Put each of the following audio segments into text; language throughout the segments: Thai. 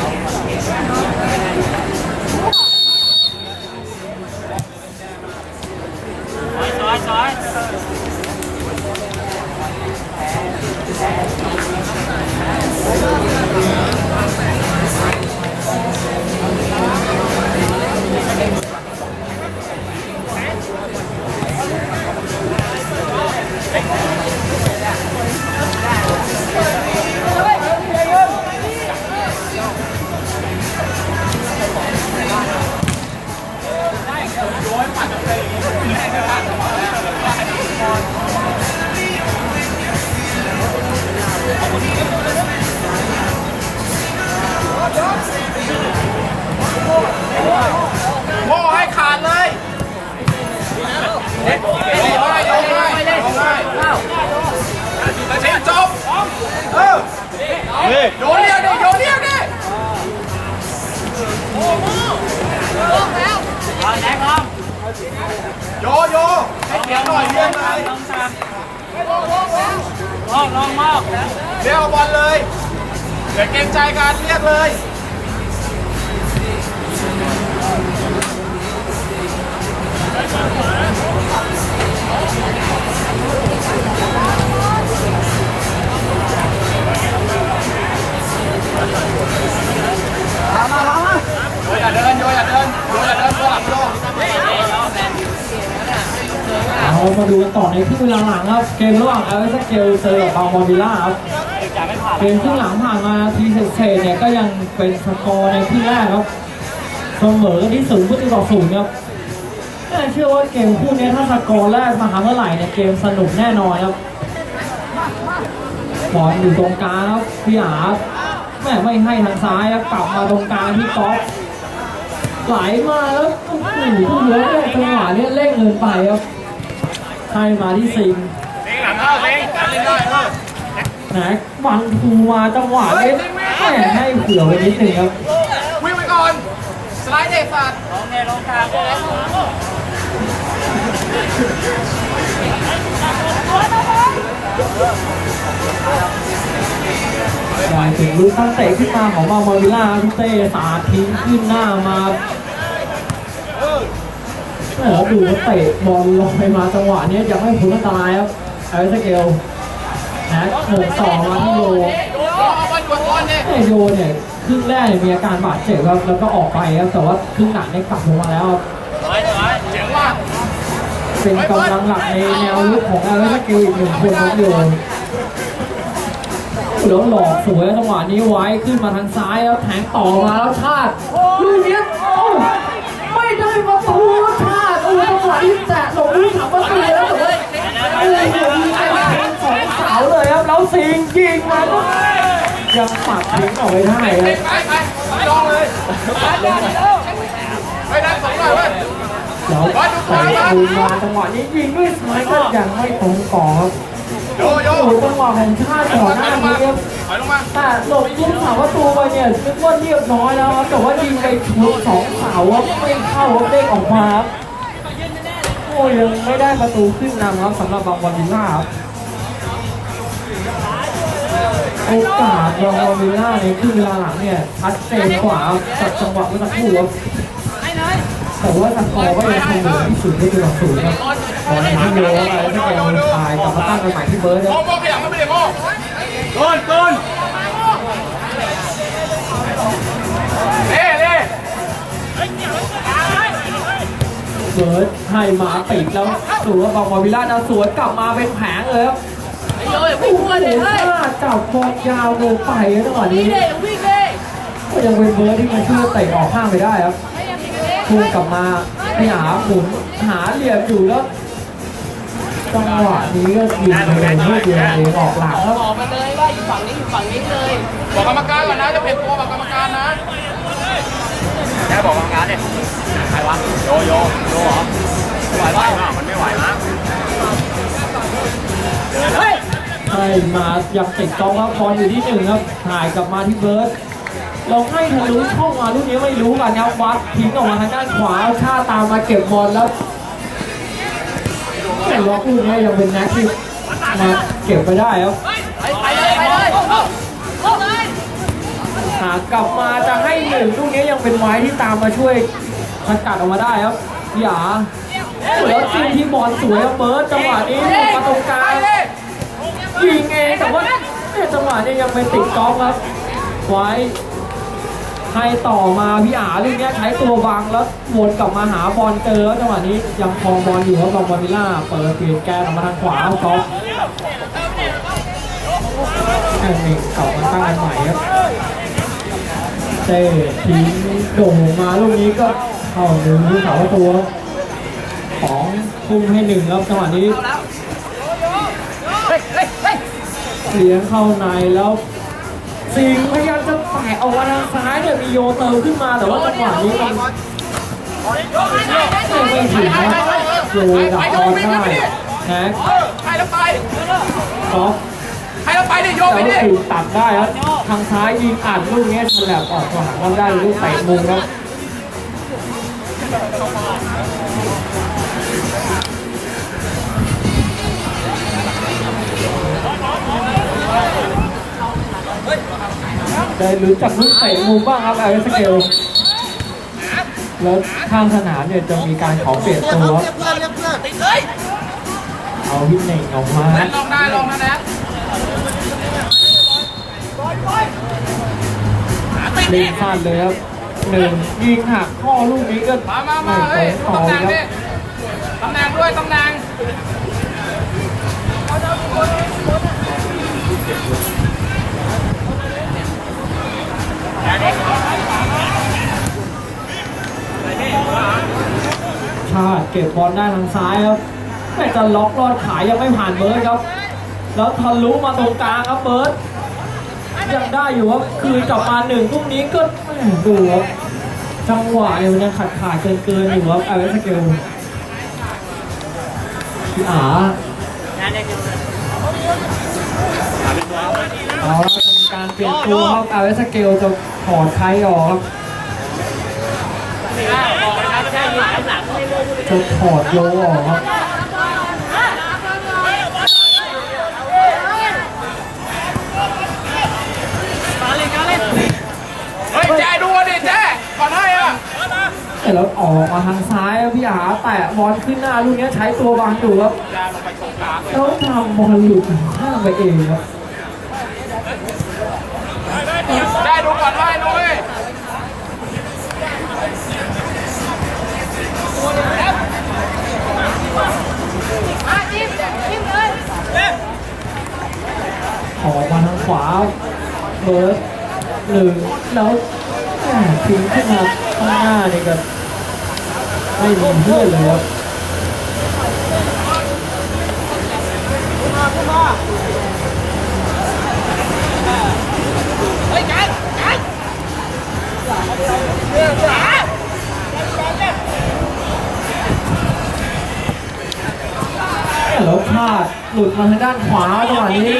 โเกรงใจกันเรียกเลยโยอย่าเดินโยอย่าเดินโยอย่าเดินตัวหลังโยเอามาดูกันต่อในครึ่งเวลาหลังครับ เกมระหว่างเอลสเกลเจอกับบางมอวิล่าครับ ไม่ผ่านเกมครึ่งหลังผ่านมาทีเศษๆเนี่ยก็ยังเป็นสกอร์ในครึ่งแรกครับเสมอกันที่ศูนย์ประตูต่อศูนย์ครับน่าเชื่อว่าเกมคู่นี้ถ้าสกอร์แรกมาหาเมื่อไหร่เนี่ยเกมสนุกแน่นอนครับบอลอยู่ตรงกลางครับพี่อาแม่ไม่ให้ทางซ้ายครับกลับมาตรงกลางที่ก๊อฟไหลมาแล้วโอ้โหผู้เยอะเนี่ยจังหวะเนี้ยเร่งเกินไปครับให้มาที่ซิงเล่นหลังเข้าเล่นเล่นได้เออ นะวันทูมาจังหวะเล่นแม่ให้เผื่อไว้นิดนึงครับวิ่งไปก่อน สไลด์เด็กสัตว์ลองเนลองกลางเลยหมายถึงลูกตั้งเตะขึ้นมาของมามาวิล่าทุกเต้สาดทิ้งขึ้นหน้ามาโอ้โหดูว่าเตะบอลลอยมาจังหวะนี้ยังไม่พ้นอันตรายครับไอ้สเกล นะหนึ่งสองมาที่โยโยเนี่ยไอโยเนี่ยครึ่งแรกมีอาการบาดเจ็บครับแล้วก็ออกไปครับแต่ว่าครึ่งหลังเนี่ยกลับมาแล้วเป็นกำลังหลักในแนวลุกของอาร์เรสกิลอีกหนึ่งคนครับโยแล้วหลอกสวยจังหวะนี้ไว้ขึ้นมาทางซ้ายแล้วแทงต่อมาแล้วชาติลูกนี้ไม่ได้ประตูชาติโอ้จังหวะที่แตะหลงลูกถังประตูแล้วแต่ว่า อ้โหมีไอ้แทงสองเสาเลยครับแล้วสิงยิงมาก็ยังปัดทิ้งออกไปได้คไปรับไปไปไปลองเลยไปดันสองหน่อยเว้ยแล้วใส่คืนมาจังหวะนี้ยิงด้วยซ้ายก็ยังไม่ตรงกรอบโยโยโอ้โหจังหวะของชาติก่อนหน้านี้ครับแต่หลบลูกเสาประตูไปเนี่ยนึกว่าเรียบร้อยแล้วครับแต่ว่ายิงไปถูกสองเสาครับไม่เข้าเด้งออกมาครับ โอ้ยังไม่ได้ประตูขึ้นนำครับสำหรับบางวันวิลล่าครับโอกาสบางวันวิลล่าในครึ่งเวลาหลังเนี่ยชัดเจนกว่าครับจากจังหวะเมื่อสักครู่ครับแต่ว่าสกอร์ก็ยังคงอยู่ที่ศูนย์ประตูต่อศูนย์ครับบอลที่โยนอะไรที่แกมันตายกลับมาตั้งกันใหม่ที่เบิร์ดคโม่รับโม่ขยับไม่ได้โม่โกนโกน เบิร์ดให้มาติดแล้วดูว่าบางวาวิลล่าจะสวนกลับมาเป็นแผงเลยครับไอ้โยอย่าวิ่งวนเลยเฮ้ยหน้าจับบอลยาวเกินไปนะจังหวะนี้วิ่งเลยวิ่งเลยก็ยังเป็นเบิร์ดที่มาช่วยเตะออกข้างไปได้ครับพุ่งกลับมาพยายามหมุนหาเหลี่ยมอยู่แล้วจังหวะนี้ก็ยิงไปเลยเพื่อเดียวเองออกหลังครับบอกมาเลยว่าอยู่ฝั่งนี้อยู่ฝั่งนี้เลย บอกกรรมการก่อนนะจะเพ่นตัวบอกกรรมการนะแค่บอกกรรมการเนี่ย ใครวะโยโยโยเหรอไหวป่ะมันไม่ไหวนะเฮ้ยให้มายังติดกองครับบอลอยู่ที่หนึ่งครับถ่ายกลับมาที่เบิร์ดเราให้ทะลุช่องมาลูกนี้ไม่รู้กันครับวัดทิ้งออกมาทางด้านขวาชาตามมาเก็บบอลแล้วแต่ล็อกลูกนี้ยังเป็นแน็กที่มาเก็บไปได้ครับไปไปเลยไปเลยเข้าเลยหากกลับมาจะให้หนึ่งลูกนี้ยังเป็นไม้ที่ตามมาช่วย สกัดออกมาได้ครับพี่หยาแล้วจิ้มที่บอลสวยครับเบิร์ดจังหวะนี้มาตรงกลางยิงเองแต่ว่าเนี่ยจังหวะนี้ยังไม่ติดกอล์ฟครับไว้ให้ต่อมาพี่อาลูกนี้ใช้ตัวบังแล้ววนกลับมาหาบอลเจอแล้วจังหวะนี้ยังครองบอลอยู่ครับลองบอลวิล่าเปิดเปลี่ยนแกนออกมาทางขวาเอากอล์ฟแอนนี่กลับมาตั้งกันใหม่ครับเต้ทิ้งโด่งมาลูกนี้ก็ เข้าหนึ่งที่เสาประตูครับของทุ่มให้หนึ่งครับจังหวะนี้เฮ้ยเฮ้ยเฮ้ยเลี้ยงเข้าในแล้วสิงพยายามจะแตะออกมาทางซ้ายเนี่ยมีโยเติมขึ้นมาแต่ว่าจังหวะนี้มันไม่ไม่ถึงนะโยดักบอลได้แฮกให้แล้วไปกอฟให้แล้วไปดิโยแต่ไปดิถูกตัดได้ครับทางซ้ายยิงอัดลูกนี้ฉลับออกมาหาเราได้ลูกเตะมุมครับ ได้รู้จักลูกเตะมุมบ้างครับไอสเกลแล้วข้างสนามเนี่ยจะมีการขอเปลี่ยนตัวครับติดเลยเอาพี่เน่งออกมาลองได้ลองนะนะติดเล่ดินพลาดเลยครับ หนึ่งยิงหักข้อลูกนี้ก็มามามาเฮ้ยตำแหน่งคดิรับตำแหน่งด้วยตำแหน่งชาติเก็บบอลได้ทางซ้ายครับแต่จะล็อกลอดขายยังไม่ผ่านเบิร์ดครับ แล้วทะลุมาตรงกลางครับเบิร์ด ยังได้อยู่ครับคืนกลับมาหนึ่งลูกนี้ก็แหม่ดูครับจังหวะเนี่ยมันยังขาดขาดเกินเกินๆอยู่ครับเอเวสเกลพี่อาเอาละจะมีการเปลี่ยนตัวครับเอเวสเกลจะถอดใครออกครับจะถอดโยออกครับ แต่แล้วออกมาทางซ้ายครับพี่อาแตะบอลขึ้นหน้าลูกนี้ใช้ตัวบังอยู่ครับแล้วทำบอลหลุดข้างไปเองครับแจดูก่อนให้นุ้ยออกมาทางขวาเบิร์ดหนึ่งแล้ว แหม่ทิ้งขึ้นมาข้างหน้านี่ก็ไม่มีเพื่อนเลยครับเฮ้ยกันกันแล้วพลาดหลุดมาทางด้านขวาจังหวะนี้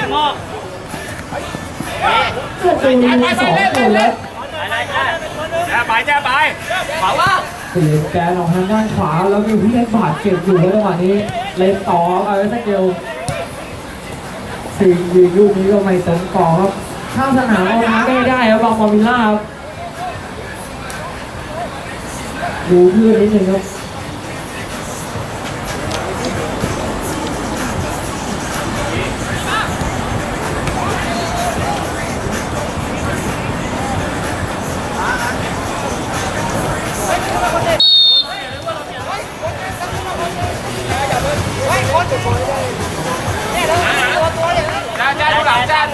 ก็จะมีสองคนแล้ว ไปแจ้ไปขวาว่าเสียนแกนออกทางด้านขวาแล้วมีผู้เล่นบาดเจ็บอยู่ในจังหวะนี้ เล่นต่อเอาไว้สักเดียวสี่ยิงลูกนี้ก็ไม่สมกอครับข้าสนามเอาท้าไม่ได้ครับบางบอลวิลล่าครับดูเพื่อนนิดนึงครับ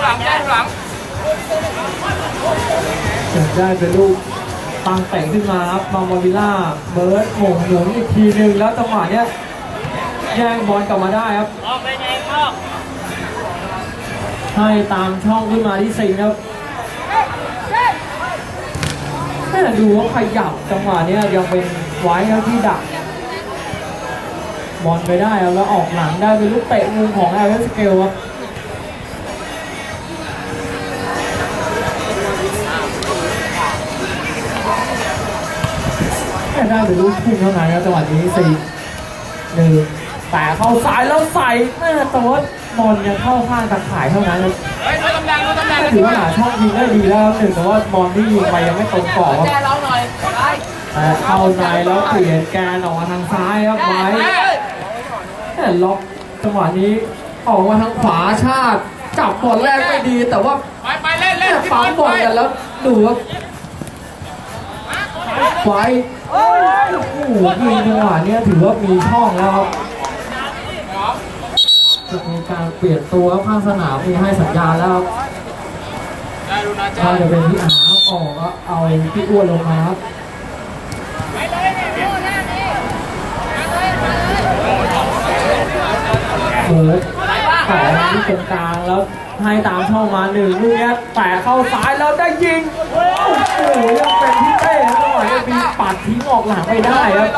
ลังแจดูหลังจะได้เป็นลูกตังแต่งขึ้นมาครับบางบอวิล่าเบิร์ดหม่งหมุนอีกทีหนึ่งแล้วจังหวะเนี้ยแย่งบอลกลับมาได้ครับออกไปเองออกให้ตามช่องขึ้นมาที่สิงครับแม่ดูว่าขยับจังหวะเนี้ยยังเป็นไว้ครับที่ดักบอลไปได้แล้วออกหลังได้เป็นลูกเตะมุมของแอลเวสเกลครับ ได้เป็นลูกพุ่งเท่านั้นครับจังหวะนี้สี่หนึ่งแต่เข้าซ้ายแล้วใส่แม่แต่ว่าบอลยังเข้าข้างตะข่ายเท่านั้นครับเฮ้ยดูตำแหน่งดูตำแหน่งก็ถือว่าหาช่องยิงได้ดีแล้วครับหนึ่งแต่ว่าบอลที่ยิงไปยังไม่ตรงกรอบครับแจ้ร้องหน่อยไปแต่เข้าในแล้วเปลี่ยนแกนออกมาทางซ้ายครับไว้แต่ล็อกจังหวะนี้ออกมาทางขวาชาติจับบอลแรกไม่ดี แต่ว่าไปไปเล่นเล่แค่นปั๊มบอลกันแล้วดูครับไว้ โอ้โหยิงจังหวะเนี้ยถือว่ามีช่องแล้วครับจะมีการเปลี่ยนตัวข้างสนามมีให้สัญญาณแล้วครับถ้าจะเป็นพี่อาออกก็เอาพี่อ้วนลงมาครับเปิดต่อที่ตรงกลางแล้วให้ตามช่องมาหนึ่งลูกเนี้ยแต่เข้าซ้ายแล้วได้ยิง โอ้โหยังเป็นพี่เตะ มีปัดทิ้งออกหลังไม่ได้ครับ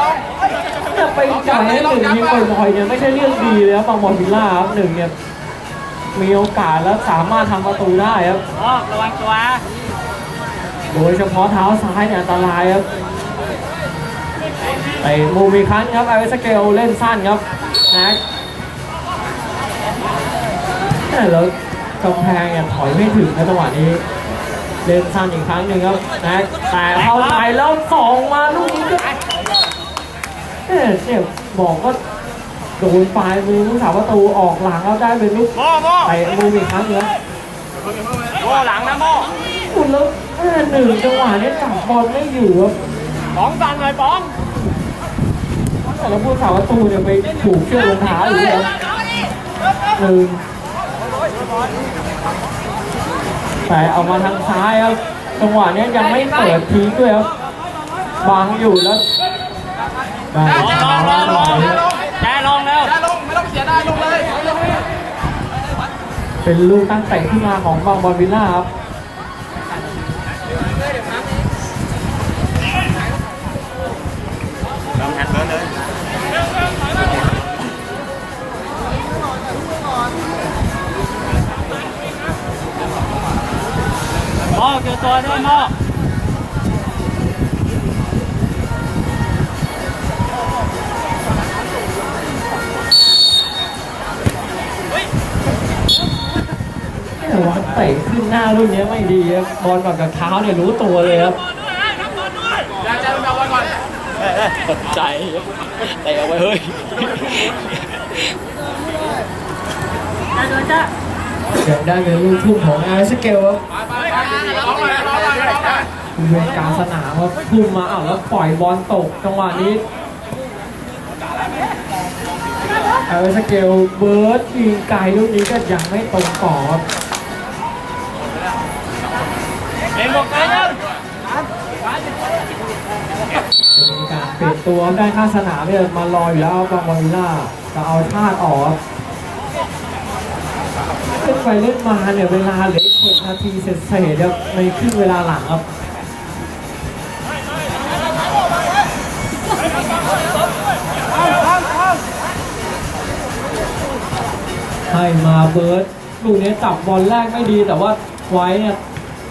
จะไปจ่ายให้หนึ่งยิงบ่อยๆเนี่ยไม่ใช่เรื่องดีเลยครับบางบอลวิลล่าครับหนึ่งเนี่ยมีโอกาสแล้วสามารถทำประตูได้ครับระวังตัว โดยเฉพาะเท้าซ้ายเนี่ยอันตรายครับไอ้มูมีครั้งครับไอเวสเกลเล่นสั้นครับนะแล้วกำแพงเนี่ยถอยไม่ถึงในจังหวะนี้ เล่นสั้นอีกครั้งหนึ่งครับนะแต่เข้าไปแล้วสองมาลูกนี้ก็เอ๊ะเนี่ยบอกว่าโดนปลายมือผู้สาประตูออกหลังแล้วได้เป็นลูกโม่โม่ไอ้มูมีครั้งหนึงครับโม่หลังนะโม่คุณแล้วแม่หนึ่งจังหวะนี้จับบอลไม่อยู่ครับป้องสั่นเลยป้องแต่แล้วผู้สาวประตูเนี่ยไปถูกเชือกรองเท้าอยู่ครับหนึ่ง แต่เอามาทางซ้ายครับจังหวะเนี้ยยังไม่เปิดทิ้งด้วยครับบังอยู่แล้วได้ลองลองลองแจ้ลองแล้วได้ลงไม่ต้องเสียดายลงเลยเป็นลูกตั้งแต่ขึ้นมาของบางบอลวิลล่าครับลองแฮนด์เบิร์ดเลย โม่เจอตัวด้วยโม่แต่ว่าเตะขึ้นหน้ารุ่นเนี้ยไม่ดีครับบอลแบบกับเท้าเนี่ยรู้ตัวเลยครับได้ได้ดูบอลก่อนตกใจเตะเอาไว้เฮ้ยเดี๋ยวได้เป็นลูกทุ่มของไอสเกลครับ ไปไปไปร้องหน่อยร้องหน่อยร้องหน่อยบริเวณกางสนามครับพุ่งมาอ้าวแล้วปล่อยบอลตกจังหวะนี้ไอสเกลเบิร์ดยิงไกลลูกนี้ก็ยังไม่ตรงกรอบเล่นบอกกันยังมีการเปลี่ยนตัวได้ข้าสนามเนี่ยมารออยู่แล้วบางบอลวิลล่าจะเอาชาติออกเล่นไปเล่นมาเนี่ยเวลาเหลือ อีกหกนาทีเสร็จเสร็จครับในครึ่งเวลาหลังครับให้มาเบิร์ดลูกนี้จับบอลแรกไม่ดีแต่ว่าไว้เนี่ย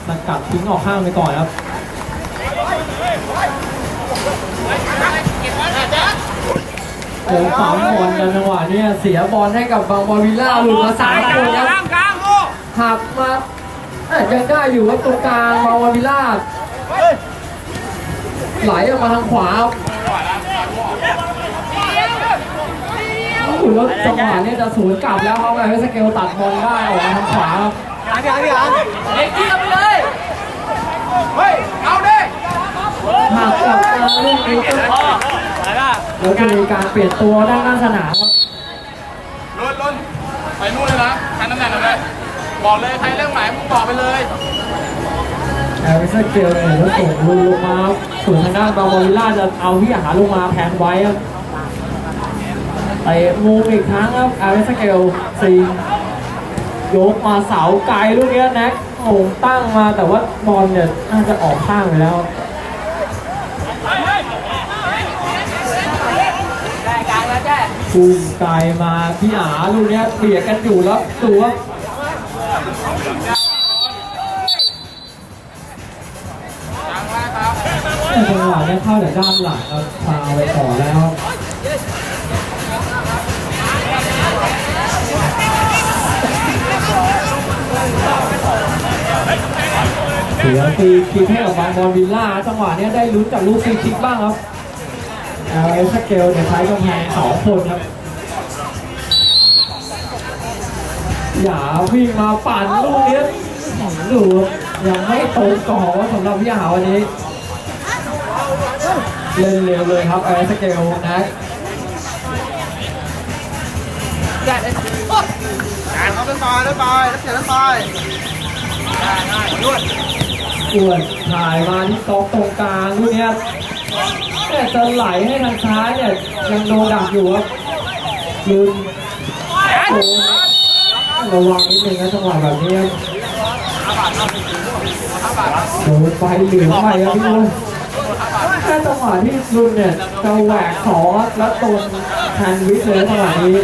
สกัดทิ้งออกข้างไปก่อนครับโอ้สามบอลกันจังหวะเนี้เสียบอลให้กับบางบอลวิลล่าหลุดมาสามคนครับกลางกลางโม่หักมาเอ้ ยยังได้อยู่ว่าตรงกลางบางบอลวิล่าไหลออกมาทางขวาครับโอ้โหแล้วจังหวะเนี้จะสวนกลับแล้วเขาไงสเกลตัดบอลได้ออกมาทางขวาครับกลางกลางกลางเด็กที่ไปเลยเฮ้ยเอาดิหักกลับมาลูกนี้ก็โม่อไรล่ะแล้วจะมีการเปลี่ยนตัวด้านหน้าสนามครับลุนลุนไปนู่นเลยนะแทนตำแหน่งเลย บอกเลยใครเรื่องไหนมึงบอกไปเลยแอริสันเกลเนี่ยแล้วส่งลูลงมาครับส่วนทางด้านบาบาวิลล่าจะเอาพี่อาหารลงมาแทนไว้ครับเตะมุมอีกครั้งครับแอริสันเกลซียกมาเสาไกลลูกเนี้ยแน็กโอ่งตั้งมาแต่ว่าบอลเนี่ยน่าจะออกข้างไปแล้วได้กลางแล้วแจ้ภูมิไกลมาพี่อาลูกเนี้ยเบียดกันอยู่แล้วดูว่ จังหวะนี้เข้าแต่ด้านหลังเราฟาวไปก่อแล้วเสียฟีคิกให้กับบางบอลวิลล่าจังหวะนี้ได้ลุ้นจากลูกฟีคิกบ้างครับเอลเอสเกลเนี่ยใช้กำแพงสองคนครับอย่าวิ่งมาปั่นลูกนี้ดูยังไม่ตรงก่อสำหรับพี่หาวันนี้ เล่นเร็วเลยครับเอลเอสเกลนะการเอาเล่นไปล่นไปเล่นเสียเล่นไปอ้วนถ่ายมาที่กองตรงกลางลูกเนี้ยแต่จะไหลให้ทางซ้ายเนี่ยยังโดนดักอยู่ครับยืนโอ้ระวังนิดนึงนะจังหวะแบบนี้โดนไฟเหลืองไปครับพี่นุ่น แค่จังหวะที่รุนเนี่ยจะแหวกสอแล้วโดนแทนวิทเลยจังหวะนี้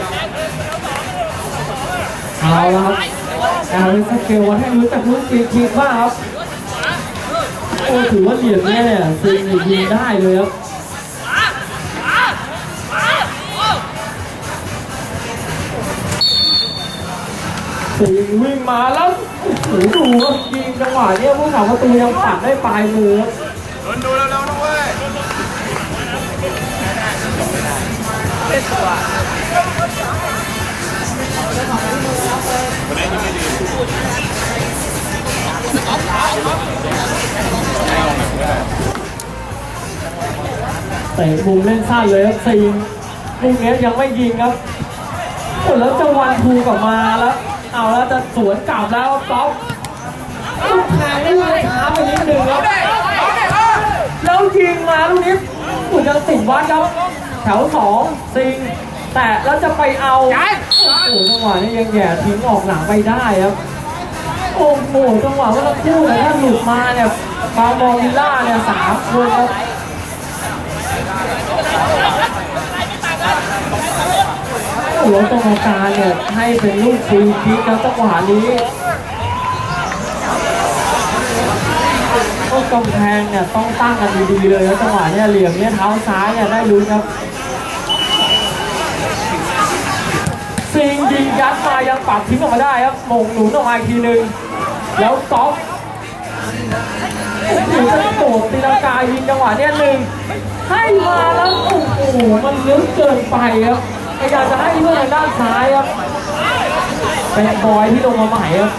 เอาละครับเอาสเกลวันให้รู้จักลูกปีคิดบ้างครับโอ้ถือว่าเหรียญเนี่ยเนี่ยซิงนี่ยิงได้เลยครับซิงวิ่งมาแล้วโอ้โหดูครับยิงจังหวะเนี้ยผู้สาวประตูยังปัดได้ปลายมือครับโดนดูเร็วนะเว้ย เตะมุมเล่นสั้นเลยครับซิงลูกเนี้ยยังไม่ยิงครับโอ้แล้วจะวันทูกลับมาแล้ว เอาแล้วจะสวนกลับแล้วครับก๊อฟลูกแทงได้เลยช้าไปนิดนึงครับเอาเด็กเออแล้วยิงมาลูกนี้สุดยังติดวัดครับ แถวสองซิง แต่แล้วจะไปเอาโอ้โหจังหวะนี้ยังแย่ทิ้งออกหลังไปได้ครับโอ้โหจังหวะเมื่อสักครู่เนี่ยถ้าหลุดมาเนี่ยบาบองวิลล่าเนี่ยสามคนครับโอ้โหกรรมการเนี่ยให้เป็นลูกฟรีคิกแล้วจังหวะนี้ก็กำแพงเนี่ยต้องตั้งกันดีๆเลยแล้วจังหวะเนี่ยเหลี่ยมเนี่ยเท้าซ้ายเนี่ยได้ลุ้นครับ ซิงยิงยัดมายังปัดทิ้งออกมาได้ครับมงหนุนออกมาอีกทีนึงแล้วก๊อฟถึงจะโดดตีลังกายิงจังหวะเนี่ยหนึ่งให้มาแล้วโอ้โหมันลึกเกินไปครับพยายามจะให้เพื่อนทางด้านซ้ายครับเป็นบอยที่ลงมาใหม่ครับ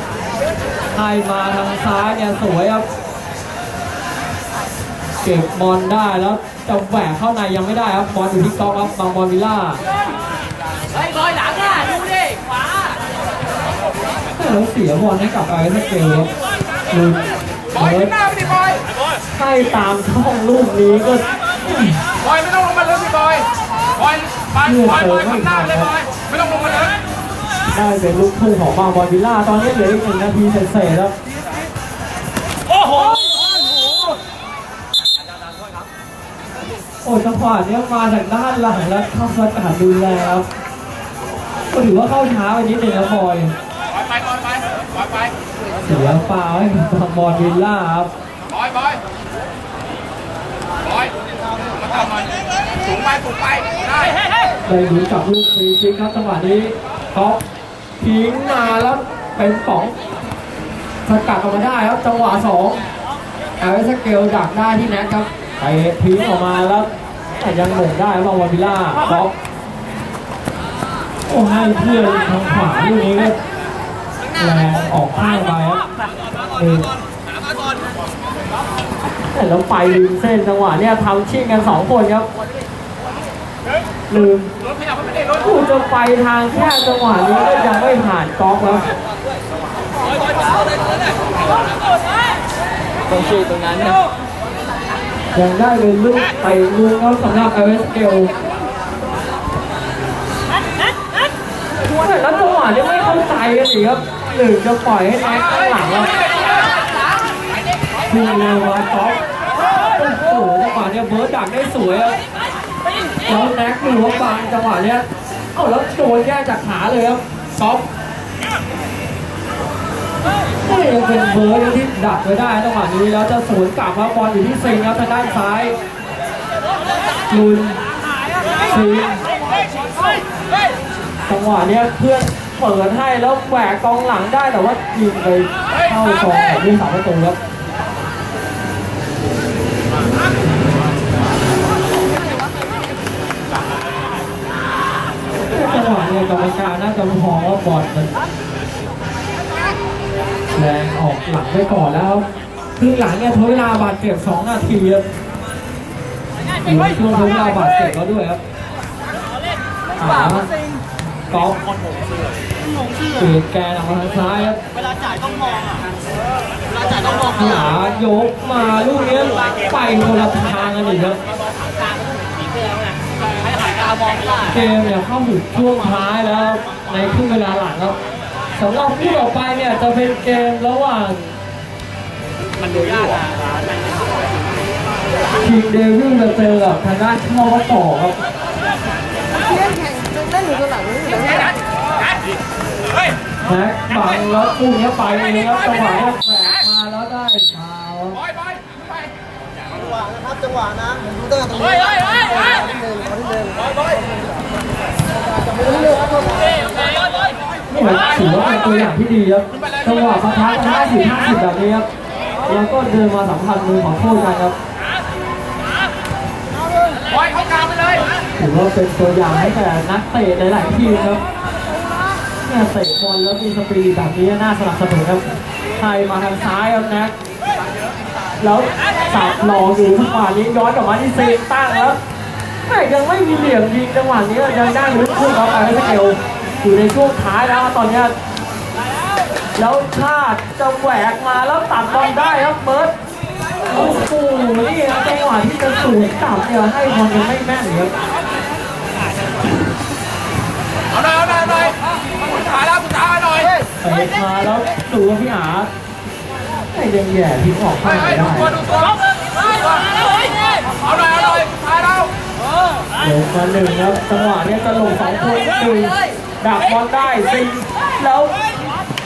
ให้มาทางซ้ายเนี่ยสวยครับเก็บบอลได้แล้วจะแหวกเข้าในยังไม่ได้ครับบอลอยู่ที่กองครับบางบอลวิลล่าเฮ้บอยหลังอะดูดิขวา แล้วเสียบอลให้กับไอ้สเกลบลุนบอยขึ้นหน้าไปดิบอยให้ตามช่องลูกนี้ก็บอยไม่ต้องลงมาเลยสิบอยบอยบอยบอยบอยข้างหน้าเลยบอยไม่ต้องลงมาเลยได้เป็นลูกทุ่งของบางบอลวิลล่าตอนนี้เหลืออีกหนึ่งนาทีเศษแล้วโอ้โหโอ้จังหวะนี้มาจากด้านหลังแล้วเข้าสกัดดูแลครับก็ถือว่าเข้าช้าไปนิดนึงนะบอย ไปบอยไปบอยไปเสียฟาวให้กับบางบอลวิลล่าครับบอยบอยบอยมาทำมันสูงไปสูงไปได้ได้ดูกับลูกฟรีคิกครับจังหวะนี้เขาทิ้งมาแล้วเป็นป๋องสกัดออกมาได้ครับจังหวะสองเอลสเกลดักได้ที่แนทครับไปทิ้งออกมาแล้วแต่ยังหม่งได้ครับวาวิลล่าบ็อกโอ้ให้เพื่อนทางขวาลูกนี้ก็ แรงออกข้างไปครับหนึ่งแต่แล้วไปริมเส้นจังหวะเนี้ยทำชิ่งกันสองคนครับ ลืมรถขยับไม่ได้รถกูจะไปทางแค่จังหวะนี้ก็ยังไม่ผ่านก๊อกแล้วต้องชี้ตรงนั้นนะยังได้เป็นลูกไปลูกเขาสำหรับเอเวสเกลแต่แล้วจังหวะนี้ไม่เข้าใจกันอีกครับ หนึ่งจะปล่อยให้แน็กข้างหลังแล้วคือเร็วมาก๊อกโอ้โหจังหวะเนี้ยเบิร์ดดักได้สวยครับแล้วแน็กดูว่าบังจังหวะเนี้ยเอ้าแล้วโดนแยกจากขาเลยครับก๊อฟก็ยังเป็นเบิร์ดที่ดักไว้ได้จังหวะนี้แล้วจะสวนกลับครับบอลอยู่ที่ซิงครับทางด้านซ้ายลุนซิงจังหวะเนี้ยเพื่อน เปิดให้แล้วแหวกกองหลังได้แต่ว่ายิงไปเข้าซองของลูกสาวประตูครับจังหวะเนี่ยกรรมการน่าจะมองว่าบอลมันแรงออกหลังไปก่อนแล้วครึ่งหลังเนี่ยทดเวลาบาดเจ็บสองนาทีครับอยู่ช่วงทดเวลาบาดเจ็บแล้ด้วยครับ กอล์ฟเปลี่ยนแกนออกมาทางซ้ายครับเวลาจ่ายต้องมองอะเวลาจ่ายต้องมองหายกมาลูกเนี้ยไปคนละทางกันอีกครับให้หายตามองไม่ได้เกมเนี่ยเข้าถึงช่วงท้ายแล้วครับในครึ่งเวลาหลังครับสำหรับคู่ต่อไปเนี่ยจะเป็นเกมระหว่าง มันดูยากอะทีมเดวิลจะเจอกับทางด้านช่อวัดต่อครับเล่นแข่งเล่นอยู่ตัวหลังนี่อยู่แล้ว เฮ้ย แม็กบังแล้วคู่นี้ไปเองครับจังหวะเนี้ยแฝงมาแล้วได้ฟาวล์บอยบอยไปจังหวะนะครับจังหวะนะดูตั้งแต่ตรงนี้ที่หนึ่งที่หนึ่งจะไม่เลือกครับนี่เหมือนถือว่าเป็นตัวอย่างที่ดีครับจังหวะประทะกันห้าสิบห้าสิบแบบนี้ครับแล้วก็เดินมาสัมผัสมือของโค้ชกันครับบอยเข้ากลางไปเลยถือว่าเป็นตัวอย่างให้แต่นักเตะหลาย ๆ ทีมครับ เนี่ยเตะบอลแล้วมีสปีดแบบนี้น่าสนับสนุนครับไทยมาทางซ้ายครับแน็กแล้วสับหลอกอยู่จังหวะนี้ย้อนกลับมาที่เซนตั้งแล้วแต่ยังไม่มีเหลี่ยมยิงจังหวะนี้ยังได้ลึกขึ้นครับไอสเกลอยู่ในช่วงท้ายแล้วตอนนี้แล้วชาติจะแหวกมาแล้วตัดบอลได้ครับเบิร์ตโอ้โหนี่ครับจังหวะที่จะสูงตับเนี่ยให้บอลยังไม่แม่นเลยครับเอาหน่อยเอาหน่อยเอาหน่อยสุดท้ายแล้วสุดท้ายหน่อยเตะมาแล้วดูว่าพี่อาไอ้เดงแย่ทิ้งออกข้าเฮ้งยไปเฮ้ยได้ดูตัวดูตัวเอาหน่อยเอาหน่อยสุดท้ายแล้วลงมาหนึ่งครับจังหวะเนี้ยจะลงสองคนหนึ่งดักบอลได้ซิงแล้ว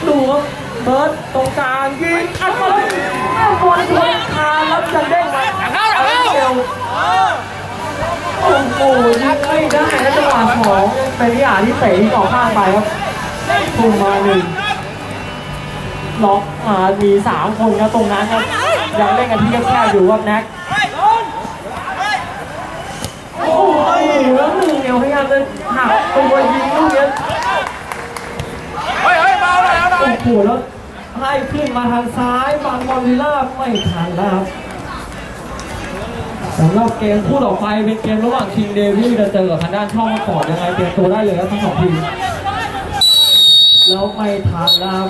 ดูครับเบิร์ดตรงกลางยิงอัดมาเลยเอาบอลชนคานแล้วจะเด้งมาเอาเร็วโอ้โหยิงไม่ได้นะจังหวะสองเป็นพี่อาที่เตะที่ออกข้างไปครับ พุ่งมาหนึ่งล็อกมามีสามคนครับตรงนั้นครับยังเล่นกันที่แคบๆอยู่ครับแน็กโอ้โหแล้วหนึ่งเดียวพยายามจะหักตัวยิงลูกเนี้ยเฮ้ยเฮ้ยมาเอาหน่อยเอาหน่อโอ้โหแล้วให้ขึ้นมาทางซ้ายบางบอลวิลาไม่ทันแล้วครับสำหรับเกมคู่ต่อไปเป็นเกมระหว่างคิงเดวิลจะเจอกับทางด้านช่องมาก่อนยังไงเตรียมตัวได้เลยครับทั้งสองทีม แล้วไม่ทันแล้วครับ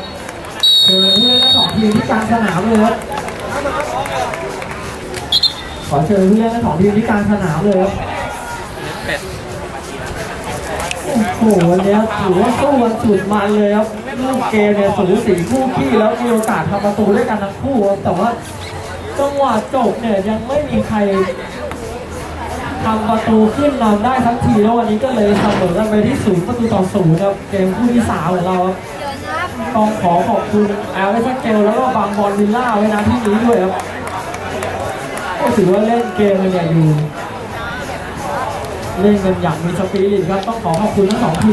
เชิญเพื่อนทั้งสองทีมที่กลางสนามเลยครับขอเชิญผู้เล่นทั้งสองทีมที่กลางสนามเลยครับโอ้โหวันนี้ถือว่าสู้กันสุดมันเลยครับลูกเกมเนี่ยสูสีคู่ขี้แล้วมีโอกาสทำประตูด้วยกันทั้งคู่ครับแต่ว่าจังหวะจบเนี่ยยังไม่มีใคร ทำประตูขึ้นนำได้ทั้งทีแล้ววันนี้ก็เลยเสมอกันไปที่ศูนย์ประตูต่อศูนย์ครับเกมคู่ที่สามของเราครับต้องขอขอบคุณแอลเลสเกลแล้วก็บางบอลวิลล่าไว้นะที่นี้ด้วยครับก็ถือว่าเล่นเกมกันอย่างอยู่ เล่นกันอย่างมีสปิริตครับต้องขอขอบคุณทั้งสองทีม